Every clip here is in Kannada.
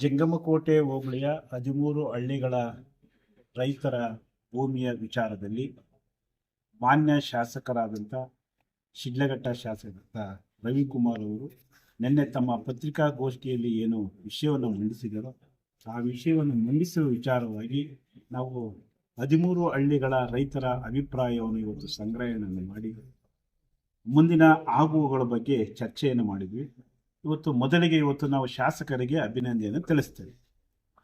ಜಂಗಮಕೋಟೆ ಹೋಬಳಿಯ ಹದಿಮೂರು ಹಳ್ಳಿಗಳ ರೈತರ ಭೂಮಿಯ ವಿಚಾರದಲ್ಲಿ ಮಾನ್ಯ ಶಾಸಕರಾದಂಥ ಶಿಡ್ಲಘಟ್ಟ ಶಾಸಕ ರವಿಕುಮಾರ್ ಅವರು ನಿನ್ನೆ ತಮ್ಮ ಪತ್ರಿಕಾಗೋಷ್ಠಿಯಲ್ಲಿ ಏನು ವಿಷಯವನ್ನು ಮಂಡಿಸಿದರೋ ಆ ವಿಷಯವನ್ನು ಮಂಡಿಸುವ ವಿಚಾರವಾಗಿ ನಾವು ಹದಿಮೂರು ಹಳ್ಳಿಗಳ ರೈತರ ಅಭಿಪ್ರಾಯವನ್ನು ಇವತ್ತು ಸಂಗ್ರಹಣೆಯನ್ನು ಮಾಡಿ ಮುಂದಿನ ಆಗುವುಗಳ ಬಗ್ಗೆ ಚರ್ಚೆಯನ್ನು ಮಾಡಿದ್ವಿ. ಇವತ್ತು ಮೊದಲಿಗೆ ಇವತ್ತು ನಾವು ಶಾಸಕರಿಗೆ ಅಭಿನಂದನೆಯನ್ನು ತಿಳಿಸ್ತೇವೆ.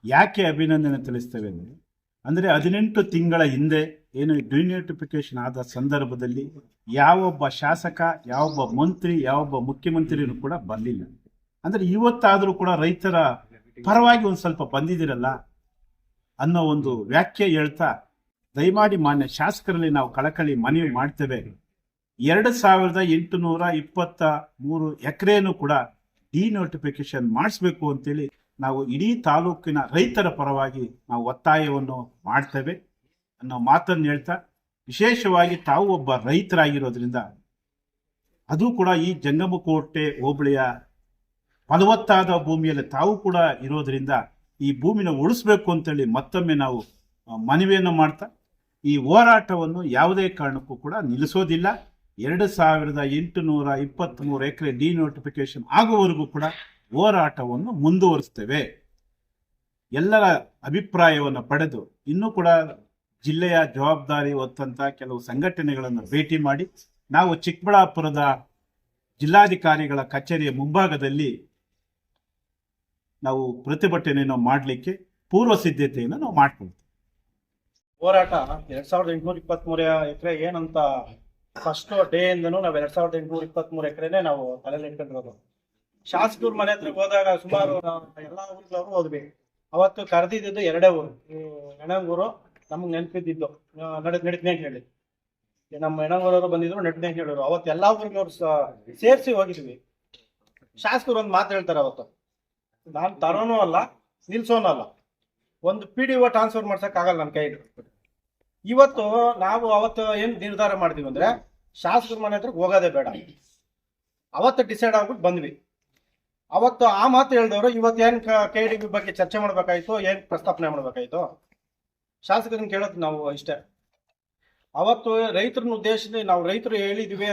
ಯಾಕೆ ಅಭಿನಂದನೆ ತಿಳಿಸ್ತೇವೆ ಅಂದರೆ ಅಂದರೆ ಹದಿನೆಂಟು ತಿಂಗಳ ಹಿಂದೆ ಏನು ಡಿನೋಟಿಫಿಕೇಶನ್ ಆದ ಸಂದರ್ಭದಲ್ಲಿ ಯಾವೊಬ್ಬ ಶಾಸಕ, ಯಾವೊಬ್ಬ ಮಂತ್ರಿ, ಯಾವೊಬ್ಬ ಮುಖ್ಯಮಂತ್ರಿನೂ ಕೂಡ ಬಂದಿಲ್ಲ. ಅಂದರೆ ಇವತ್ತಾದರೂ ಕೂಡ ರೈತರ ಪರವಾಗಿ ಒಂದು ಸ್ವಲ್ಪ ಬಂದಿದ್ದೀರಲ್ಲ ಅನ್ನೋ ಒಂದು ವ್ಯಾಖ್ಯೆ ಹೇಳ್ತಾ ದಯಮಾಡಿ ಮಾನ್ಯ ಶಾಸಕರಲ್ಲಿ ನಾವು ಕಳಕಳಿ ಮನವಿ ಮಾಡ್ತೇವೆ. ಎರಡು ಸಾವಿರದ ಎಂಟುನೂರ ಇಪ್ಪತ್ತ ಮೂರು ಎಕರೆನೂ ಕೂಡ ಡಿನೋಟಿಫಿಕೇಶನ್ ಮಾಡಿಸ್ಬೇಕು ಅಂತೇಳಿ ನಾವು ಇಡೀ ತಾಲೂಕಿನ ರೈತರ ಪರವಾಗಿ ನಾವು ಒತ್ತಾಯವನ್ನು ಮಾಡ್ತೇವೆ ಅನ್ನೋ ಮಾತನ್ನು ಹೇಳ್ತಾ, ವಿಶೇಷವಾಗಿ ತಾವು ಒಬ್ಬ ರೈತರಾಗಿರೋದ್ರಿಂದ ಅದು ಕೂಡ ಈ ಜಂಗಮಕೋಟೆ ಹೋಬಳಿಯ ಫಲವತ್ತಾದ ಭೂಮಿಯಲ್ಲಿ ತಾವು ಕೂಡ ಇರೋದ್ರಿಂದ ಈ ಭೂಮಿನ ಉಳಿಸ್ಬೇಕು ಅಂತೇಳಿ ಮತ್ತೊಮ್ಮೆ ನಾವು ಮನವಿಯನ್ನು ಮಾಡ್ತಾ, ಈ ಹೋರಾಟವನ್ನು ಯಾವುದೇ ಕಾರಣಕ್ಕೂ ಕೂಡ ನಿಲ್ಲಿಸೋದಿಲ್ಲ. ಎರಡು ಸಾವಿರದ ಎಂಟುನೂರ ಇಪ್ಪತ್ತ್ಮೂರು ಎಕರೆ ಡಿನೋಟಿಫಿಕೇಶನ್ ಆಗುವವರೆಗೂ ಕೂಡ ಹೋರಾಟವನ್ನು ಮುಂದುವರಿಸ್ತೇವೆ ಎಲ್ಲರ ಅಭಿಪ್ರಾಯವನ್ನು ಪಡೆದು ಇನ್ನೂ ಕೂಡ ಜಿಲ್ಲೆಯ ಜವಾಬ್ದಾರಿ ಹೊತ್ತಂತ ಕೆಲವು ಸಂಘಟನೆಗಳನ್ನು ಭೇಟಿ ಮಾಡಿ, ನಾವು ಚಿಕ್ಕಬಳ್ಳಾಪುರದ ಜಿಲ್ಲಾಧಿಕಾರಿಗಳ ಕಚೇರಿಯ ಮುಂಭಾಗದಲ್ಲಿ ನಾವು ಪ್ರತಿಭಟನೆಯನ್ನು ಮಾಡಲಿಕ್ಕೆ ಪೂರ್ವ ಸಿದ್ಧತೆಯನ್ನು ನಾವು ಮಾಡ್ಕೊಳ್ತೀವಿ. ಹೋರಾಟ ಎರಡ್ ಸಾವಿರದ ಎಂಟುನೂರ ಇಪ್ಪತ್ತ್ ಮೂರ ಎಕರೆ ಏನಂತ ಫಸ್ಟ್ ಡೇ ಇಂದನು ನಾವ್ ಎರಡ್ ಸಾವಿರದ ಎಂಟುನೂರ ಇಪ್ಪತ್ತ್ ಮೂರು ಎಕರೆನೆ ನಾವು ತಲೆಯಲ್ಲಿ ಇಟ್ಕೊಂಡಿರೋದು. ಶಾಸಕರ ಮನೆ ಹತ್ರ ಹೋದಾಗ ಸುಮಾರು ಎಲ್ಲಾ ಊರ್ಗಳವರು ಹೋದ್ವಿ. ಅವತ್ತು ಕರೆದಿದ್ದು ಎರಡೇ ಊರು. ಹೆಣಂಗೂರು ನಮ್ಗೆ ನೆನಪಿದ್ದಿದ್ದು. ನಡೆ ನಡಿದ್ನೆ ಅಂತ ಹೇಳಿ. ನಮ್ಮ ಹೆಣಂಗೂರವರು ಬಂದಿದ್ರು ನಡಿದ್ನೆ ಅಂತ ಹೇಳಿದ್ರು. ಅವತ್ತು ಎಲ್ಲಾ ಊರಿನವ್ರು ಸೇರಿಸಿ ಹೋಗಿದ್ವಿ. ಶಾಸಕರು ಒಂದು ಮಾತು ಹೇಳ್ತಾರೆ ಅವತ್ತು. ನಾನು ತರೋನು ಅಲ್ಲ, ನಿಲ್ಸೋನು ಅಲ್ಲ. ಒಂದು ಪಿ ಡಿ ಓ ಟ್ರಾನ್ಸ್ಫರ್ ಮಾಡ್ಸಕ್ ಆಗಲ್ಲ ನನ್ನ ಕೈಗೆ ಇವತ್ತು ನಾವು ಅವತ್ತು ಏನ್ ನಿರ್ಧಾರ ಮಾಡಿದ್ವಿ ಅಂದ್ರೆ ಶಾಸಕರ ಮನೆ ಹತ್ರ ಹೋಗೋದೇ ಬೇಡ. ಅವತ್ತು ಡಿಸೈಡ್ ಆಗ್ಬಿಟ್ಟು ಬಂದ್ವಿ. ಅವತ್ತು ಆ ಮಾತು ಹೇಳಿದವರು ಇವತ್ತು ಏನ್ ಕೆ ಡಿ ಬಿ ಬಗ್ಗೆ ಚರ್ಚೆ ಮಾಡ್ಬೇಕಾಯ್ತು, ಏನ್ ಪ್ರಸ್ತಾಪನೆ ಮಾಡ್ಬೇಕಾಯ್ತು, ಶಾಸಕರನ್ನ ಕೇಳೋದು ನಾವು ಇಷ್ಟೇ. ಅವತ್ತು ರೈತರನ್ನ ಉದ್ದೇಶದಲ್ಲಿ ನಾವು ರೈತರು ಹೇಳಿದ್ವಿ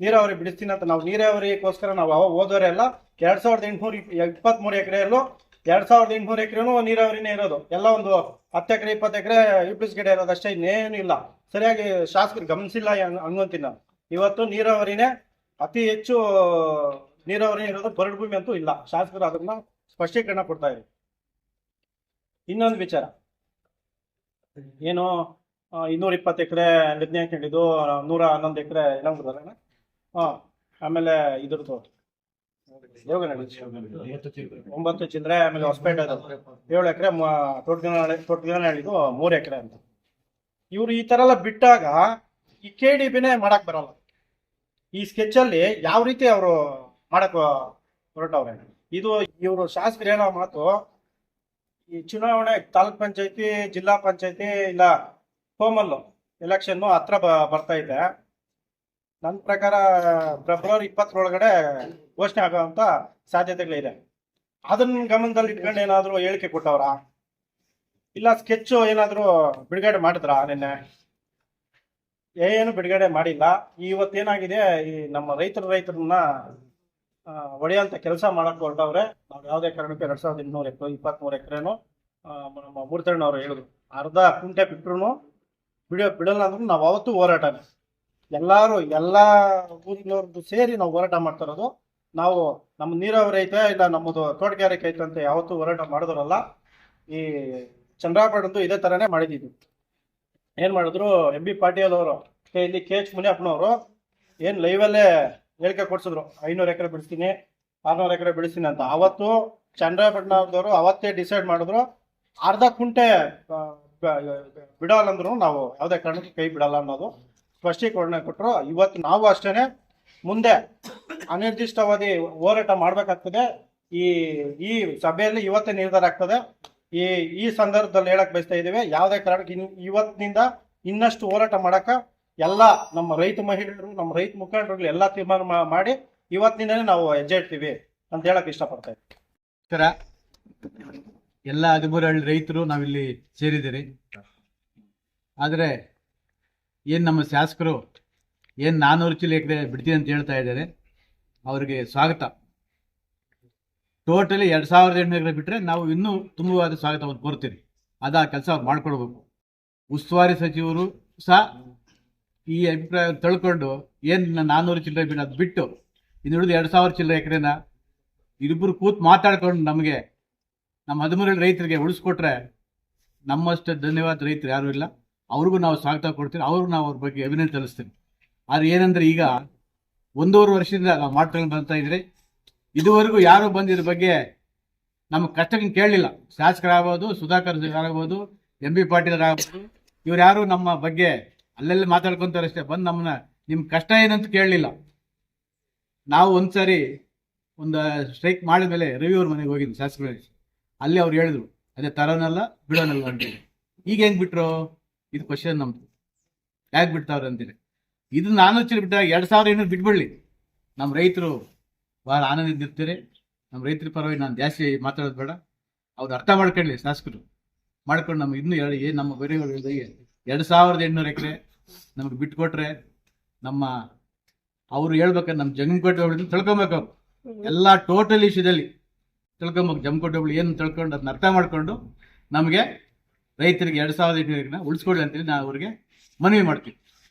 ನೀರಾವರಿ ಬಿಡಿಸ್ತೀನಿ ಅಂತ. ನಾವು ನೀರಾವರಿಗೋಸ್ಕರ ನಾವು ಹೋದವರೆಲ್ಲ ಎರಡ್ ಸಾವಿರದ ಎಂಟುನೂರ ಇಪ್ಪತ್ತ್ ಮೂರು ಎಕರೆಯಲ್ಲೂ ಎರಡ್ ಸಾವಿರದ ಎಂಟುನೂರು ಎಕರೆನೂ ನೀರಾವರಿನೇ ಇರೋದು. ಎಲ್ಲ ಒಂದು ಹತ್ತು ಎಕರೆ, ಇಪ್ಪತ್ತು ಎಕರೆ ಯೂಪಿಸ್ ಗಿಡ ಇರೋದು ಅಷ್ಟೇ ಇನ್ನೇನು ಇಲ್ಲ. ಸರಿಯಾಗಿ ಶಾಸಕರು ಗಮನಿಸಿಲ್ಲ ಹಂಗ್- ಹಂಗಂತೀನಿ ನಾನು ಇವತ್ತು ನೀರಾವರಿನೇ ಅತಿ ಹೆಚ್ಚು ನೀರಾವರಿ ಇರೋದು ಬರಡು ಭೂಮಿ ಅಂತೂ ಇಲ್ಲ. ಶಾಸಕರು ಅದನ್ನ ಸ್ಪಷ್ಟೀಕರಣ ಕೊಡ್ತಾ ಇದೆ ಇನ್ನೊಂದು ವಿಚಾರ. ಏನು ಇನ್ನೂರ ಇಪ್ಪತ್ತು ಎಕರೆ ಹದಿನೈದು ಹೇಳಿದ್ದು, ನೂರ ಹನ್ನೊಂದು ಎಕರೆ ಏನಂದ್ರೆ ಹಾಂ ಆಮೇಲೆ ಇದ್ರದ್ದು ಒಂಬತ್ತು ಚಿಲ್ಲರೆ ಆಮೇಲೆ ಹೊಸಪೇಟೆ ಏಳು ಎಕರೆ ತೋಟಗಿನ ಹೇಳಿದ್ದು ಮೂರು ಎಕರೆ ಅಂತ. ಇವ್ರು ಈ ತರ ಎಲ್ಲ ಬಿಟ್ಟಾಗ ಈ ಕೆ ಡಿ ಬಿನೇ ಮಾಡಕ್ ಬರಲ್ಲ. ಈ ಸ್ಕೆಚ್ ಅಲ್ಲಿ ಯಾವ ರೀತಿ ಅವರು ಮಾಡಕ್ ಹೊರಟವ್ರೆ. ಇದು ಇವರು ಶಾಸಕರು ಏನೋ ಮಾತು, ಈ ಚುನಾವಣೆ ತಾಲೂಕ್ ಪಂಚಾಯತಿ, ಜಿಲ್ಲಾ ಪಂಚಾಯತಿ, ಇಲ್ಲ ಹೋಮಲ್ಲು ಎಲೆಕ್ಷನ್ನು ಹತ್ರ ಬರ್ತಾ ಇದೆ. ನನ್ನ ಪ್ರಕಾರ ಫೆಬ್ರವರಿ ಇಪ್ಪತ್ತರೊಳಗಡೆ ಘೋಷಣೆ ಆಗುವಂತ ಸಾಧ್ಯತೆಗಳಿದೆ. ಅದನ್ನ ಗಮನದಲ್ಲಿ ಇಟ್ಕೊಂಡು ಏನಾದರೂ ಹೇಳಿಕೆ ಕೊಟ್ಟವ್ರ? ಇಲ್ಲ ಸ್ಕೆಚ್ ಏನಾದರೂ ಬಿಡುಗಡೆ ಮಾಡಿದ್ರ ನಿನ್ನೆ? ಏನು ಬಿಡುಗಡೆ ಮಾಡಿಲ್ಲ. ಇವತ್ತೇನಾಗಿದೆ ಈ ನಮ್ಮ ರೈತರ ರೈತರನ್ನ ಒಡೆಯಂತ ಕೆಲಸ ಮಾಡಕ್ ಹೊರಟವ್ರೆ. ನಾವು ಯಾವುದೇ ಕಾರಣಕ್ಕೆ ಎರಡ್ ಸಾವಿರದ ಇನ್ನೂರು ಎಕರೆ, ಇಪ್ಪತ್ಮೂರು ಎಕರೆನು ನಮ್ಮ ಮೂರ್ತಣ್ಣವ್ರು ಹೇಳಿದ್ರು ಅರ್ಧ ಕುಂಟೆ ಬಿಟ್ರು ಬಿಡ, ಬಿಡಲ್ಲ ಅಂದ್ರೂ ನಾವು ಅವತ್ತು ಹೋರಾಟನೇ. ಎಲ್ಲಾರು ಎಲ್ಲಾ ಊರಿನವ್ರದ್ದು ಸೇರಿ ನಾವು ಹೋರಾಟ ಮಾಡ್ತಾ ಇರೋದು. ನಾವು ನಮ್ಮ ನೀರಾವರಿ ಐತೆ, ಇಲ್ಲ ನಮ್ಮದು ತೋಟಗಾರಿಕೆ ಐತೆ ಅಂತ ಯಾವತ್ತೂ ಹೋರಾಟ ಮಾಡಿದ್ರಲ್ಲ ಈ ಚಂದ್ರಾಪಟ್ಟಣದ್ದು ಇದೇ ತರನೇ ಮಾಡಿದ್ದೀವಿ ಏನ್ ಮಾಡಿದ್ರು ಎಂ ಬಿ ಪಾಟೀಲ್ ಅವರು, ಇಲ್ಲಿ ಕೆ ಎಚ್ ಮುನಿಯಪ್ಪನವರು, ಏನ್ ಲೈವಲ್ಲೇ ಹೇಳಿಕೆ ಕೊಡ್ಸಿದ್ರು. ಐನೂರು ಎಕರೆ ಬಿಡಿಸ್ತೀನಿ ಆರ್ನೂರು ಎಕರೆ ಬಿಡಿಸ್ತೀನಿ ಅಂತ. ಅವತ್ತು ಚಂದ್ರಪಟ್ಟಣದವರು ಅವತ್ತೇ ಡಿಸೈಡ್ ಮಾಡಿದ್ರು. ಅರ್ಧ ಕುಂಟೆ ಬಿಡಲ್ಲ ಅಂದ್ರು ನಾವು, ಯಾವುದೇ ಕಾರಣಕ್ಕೂ ಕೈ ಬಿಡಲ್ಲ ಅನ್ನೋದು. ಸ್ಪಷ್ಟೀಕರಣ ಕೊಟ್ಟರು ಇವತ್ತು ನಾವು ಅಷ್ಟೇ ಮುಂದೆ ಅನಿರ್ದಿಷ್ಟಾವಧಿ ಹೋರಾಟ ಮಾಡಬೇಕಾಗ್ತದೆ. ಈ ಈ ಸಭೆಯಲ್ಲಿ ಇವತ್ತೇ ನಿರ್ಧಾರ ಆಗ್ತದೆ. ಈ ಈ ಸಂದರ್ಭದಲ್ಲಿ ಹೇಳಕ್ ಬಯಸ್ತಾ ಇದ್ದೀವಿ. ಯಾವುದೇ ಕಾರಣಕ್ಕೆ ಇವತ್ತಿನಿಂದ ಇನ್ನಷ್ಟು ಹೋರಾಟ ಮಾಡಕ ಎಲ್ಲ ನಮ್ಮ ರೈತ ಮಹಿಳೆಯರು, ನಮ್ಮ ರೈತ ಮುಖಂಡರುಗಳು ಎಲ್ಲ ತೀರ್ಮಾನ ಮಾಡಿ ಇವತ್ತಿನಿಂದಲೇ ನಾವು ಹೆಜ್ಜೆ ಇಡ್ತೀವಿ ಅಂತ ಹೇಳಕ್ ಇಷ್ಟಪಡ್ತಾ ಇದ್ದೀವಿ ನಮಸ್ಕಾರ ಎಲ್ಲ ಹದಿಮೂರು ಹಳ್ಳಿ ರೈತರು ನಾವಿಲ್ಲಿ ಸೇರಿದ್ದೀರಿ. ಆದರೆ ಏನು ನಮ್ಮ ಶಾಸಕರು, ಏನು ನಾನ್ನೂರು ಚೀಲ ಎಕರೆ ಬಿಡ್ತೀನಿ ಅಂತ ಹೇಳ್ತಾ ಇದ್ದಾರೆ, ಅವರಿಗೆ ಸ್ವಾಗತ. ಟೋಟಲಿ ಎರಡು ಸಾವಿರದ ಎಂಟು ಎಕರೆ ಬಿಟ್ಟರೆ ನಾವು ಇನ್ನೂ ತುಂಬವಾದ ಸ್ವಾಗತವನ್ನು ಕೋರ್ತೀವಿ ಆ ಕೆಲಸ ಅವ್ರು ಉಸ್ತುವಾರಿ ಸಚಿವರು ಸಹ ಈ ಅಭಿಪ್ರಾಯ ತಳ್ಕೊಂಡು ಏನು ನಾನ್ನೂರು ಚಿಲ್ಲರೆ ಬಿಟ್ಟು ಅದು ಬಿಟ್ಟು, ಇನ್ನು ಉಳಿದು ಎರಡು ಸಾವಿರ ಚಿಲ್ಲರೆ ಎಕರೆನ ಇಬ್ಬರು ಕೂತು ಮಾತಾಡ್ಕೊಂಡು ನಮಗೆ, ನಮ್ಮ ಹದಿಮೂರು ರೈತರಿಗೆ ಉಳಿಸ್ಕೊಟ್ರೆ ನಮ್ಮಷ್ಟು ಧನ್ಯವಾದ ರೈತರು ಯಾರೂ ಇಲ್ಲ. ಅವ್ರಿಗೂ ನಾವು ಸ್ವಾಗತ ಕೊಡ್ತೀವಿ ಅವ್ರಿಗೂ ನಾವು ಅವ್ರ ಬಗ್ಗೆ ಅಭಿನಯ ಸಲ್ಲಿಸ್ತೀವಿ ಆದರೆ ಏನಂದ್ರೆ ಈಗ ಒಂದೂವರೆ ವರ್ಷದಿಂದ ನಾವು ಮಾಡ್ಕೊಂಡು ಬರ್ತಾ ಇದ್ರೆ ಇದುವರೆಗೂ ಯಾರು ಬಂದು ಇದ್ರ ಬಗ್ಗೆ ನಮ್ಮ ಕಷ್ಟಕ್ಕೆ ಕೇಳಲಿಲ್ಲ. ಶಾಸಕರಾಗ್ಬೋದು, ಸುಧಾಕರ್ ಆಗ್ಬೋದು ಎಂ ಬಿ ಪಾಟೀಲ್ ಆಗ್ಬೋದು ಇವ್ರು ಯಾರು ನಮ್ಮ ಬಗ್ಗೆ ಅಲ್ಲೆಲ್ಲಿ ಮಾತಾಡ್ಕೊಂತಾರೆ ಅಷ್ಟೇ, ಬಂದು ನಮ್ಮನ್ನ ನಿಮ್ಮ ಕಷ್ಟ ಏನಂತ ಕೇಳಲಿಲ್ಲ. ನಾವು ಒಂದ್ಸರಿ ಒಂದು ಸ್ಟ್ರೈಕ್ ಮಾಡಿದ ಮೇಲೆ ರವಿ ಅವ್ರ ಮನೆಗೆ ಹೋಗಿದ್ವಿ, ಶಾಸಕರು. ಅಲ್ಲಿ ಅವ್ರು ಹೇಳಿದ್ರು, ಅದೇ ತರೋನಲ್ಲ, ಬಿಡೋನಲ್ಲ ಅಂತೇಳಿ ಈಗ ಹೆಂಗ್ ಬಿಟ್ರು? ಇದು ಕ್ವಶನ್ ನಮ್ದು. ಯಾಕೆ ಬಿಡ್ತಾವ್ರೆ ಅಂತೀರಿ ಇದು ನಾನು ಬಿಟ್ಟಾಗ ಎರಡು ಸಾವಿರ ಏನೂ ಬಿಟ್ಬಿಡ್ಲಿ. ನಮ್ಮ ರೈತರು ಭಾಳ ಆನಂದದಿಂದ ಇರ್ತೀರಿ. ನಮ್ಮ ರೈತರ ಪರವಾಗಿ ನಾನು ಜಾಸ್ತಿ ಮಾತಾಡೋದು ಬೇಡ. ಅವ್ರು ಅರ್ಥ ಮಾಡ್ಕೊಳ್ಳಿ ಶಾಸಕರು. ಮಾಡ್ಕೊಂಡು ನಮ್ಗೆ ಇನ್ನೂ ಎರಡು ಏನು ನಮ್ಮ ಬರೀ ಎರಡು ಸಾವಿರದ ಎಂಟುನೂರು ಎಕರೆ ನಮಗೆ ಬಿಟ್ಕೊಟ್ರೆ ನಮ್ಮ ಅವರು ಹೇಳ್ಬೇಕಾದ್ರೆ ನಮ್ಮ ಜಂಗಮಕೋಟೆ ಹೋಗ್ಲಿ ತಿಳ್ಕೊಬೇಕು. ಅವ್ರು. ಎಲ್ಲ ಟೋಟಲ್ ಇಶ್ಯೂದಲ್ಲಿ ತಿಳ್ಕೊಬೇಕು. ಜಮಕೋಟೆ ಹೋಗ್ಲಿ ಏನು ತಿಳ್ಕೊಂಡು ಅದನ್ನ ಅರ್ಥ ಮಾಡ್ಕೊಂಡು ನಮಗೆ ರೈತರಿಗೆ ಎರಡು ಸಾವಿರದ ಎಂಟುನೂರು ಎಕರೆ ಉಳಿಸ್ಕೊಡಿ ಅಂತೇಳಿ ನಾವು ಅವ್ರಿಗೆ ಮನವಿ ಮಾಡ್ತೀವಿ